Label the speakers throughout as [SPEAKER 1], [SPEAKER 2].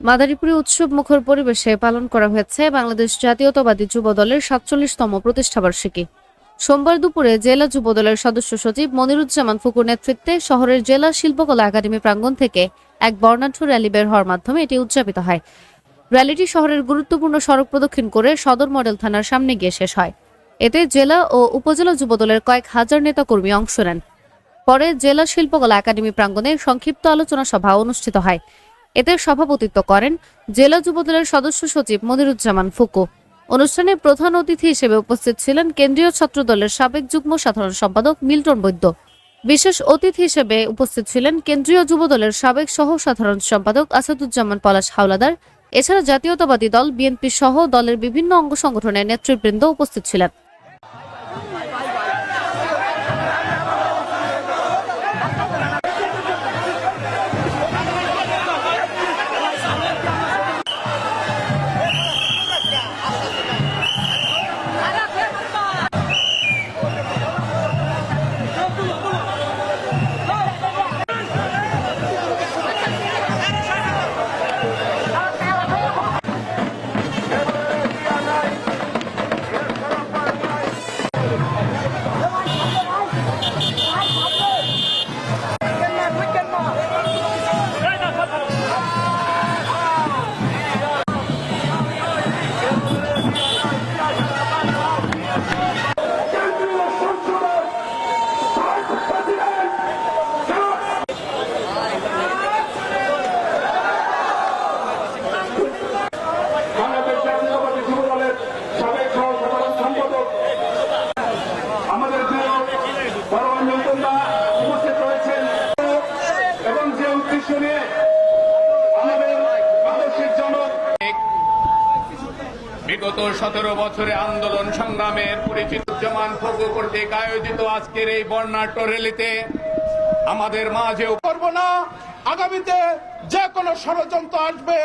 [SPEAKER 1] মাদারীপুরে উৎসব মুখর পরিবেশে পালন করা হয়েছে বাংলাদেশ জাতীয়তাবাদী যুব দলের সাতচল্লিশতম প্রতিষ্ঠাবার্ষিকী সোমবার দুপুরে জেলা যুব দলের সদস্য সচিব মনিরুজ্জামান ফুকুর নেতৃত্বে শহরের জেলা শিল্পকলা একাডেমি প্রাঙ্গণ থেকে এক বর্ণাঢ্য র্যালি বের হওয়ার মাধ্যমে এটি উদযাপিত হয়। র্যালিটি শহরের গুরুত্বপূর্ণ সড়ক প্রদক্ষিণ করে সদর মডেল থানার সামনে গিয়ে শেষ হয়। এতে জেলা ও উপজেলা যুব দলের কয়েক হাজার নেতাকর্মী অংশ নেন। পরে জেলা শিল্পকলা একাডেমি প্রাঙ্গণে সংক্ষিপ্ত আলোচনা সভা অনুষ্ঠিত হয়। এতে সভাপতিত্ব করেন জেলা যুবদলের সদস্য সচিব মনিরুজ্জামান ফুকু। অনুষ্ঠানে প্রধান অতিথি হিসেবে উপস্থিত ছিলেন কেন্দ্রীয় ছাত্র দলের সাবেক যুগ্ম সাধারণ সম্পাদক মিল্টন বৈদ্য। বিশেষ অতিথি হিসেবে উপস্থিত ছিলেন কেন্দ্রীয় যুবদলের সাবেক সহ সাধারণ সম্পাদক আসাদুজ্জামান পলাশ হাওলাদার। এছাড়া জাতীয়তাবাদী দল, বিএনপি সহ দলের বিভিন্ন অঙ্গ সংগঠনের নেতৃবৃন্দ উপস্থিত ছিলেন।
[SPEAKER 2] বিগত সতেরো বছরে আন্দোলন সংগ্রামের পরিচিত জামান ফগু কর্তৃক আয়োজিত আজকের এই বর্ণাঢ্য র্যালিতে আমাদের মাঝেও
[SPEAKER 3] করব না। আগামীতে যে কোনো ষড়যন্ত্র আসবে,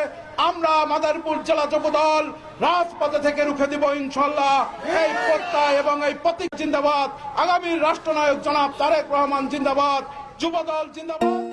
[SPEAKER 3] আমরা মাদারপুর জেলা যুবদল রাজপথে থেকে রুখে দিব ইনশাল্লাহ এই প্রত্যয় এবং এই প্রতীক জিন্দাবাদ। আগামী রাষ্ট্রনায়ক জনাব তারেক রহমান জিন্দাবাদ যুবদল জিন্দাবাদ।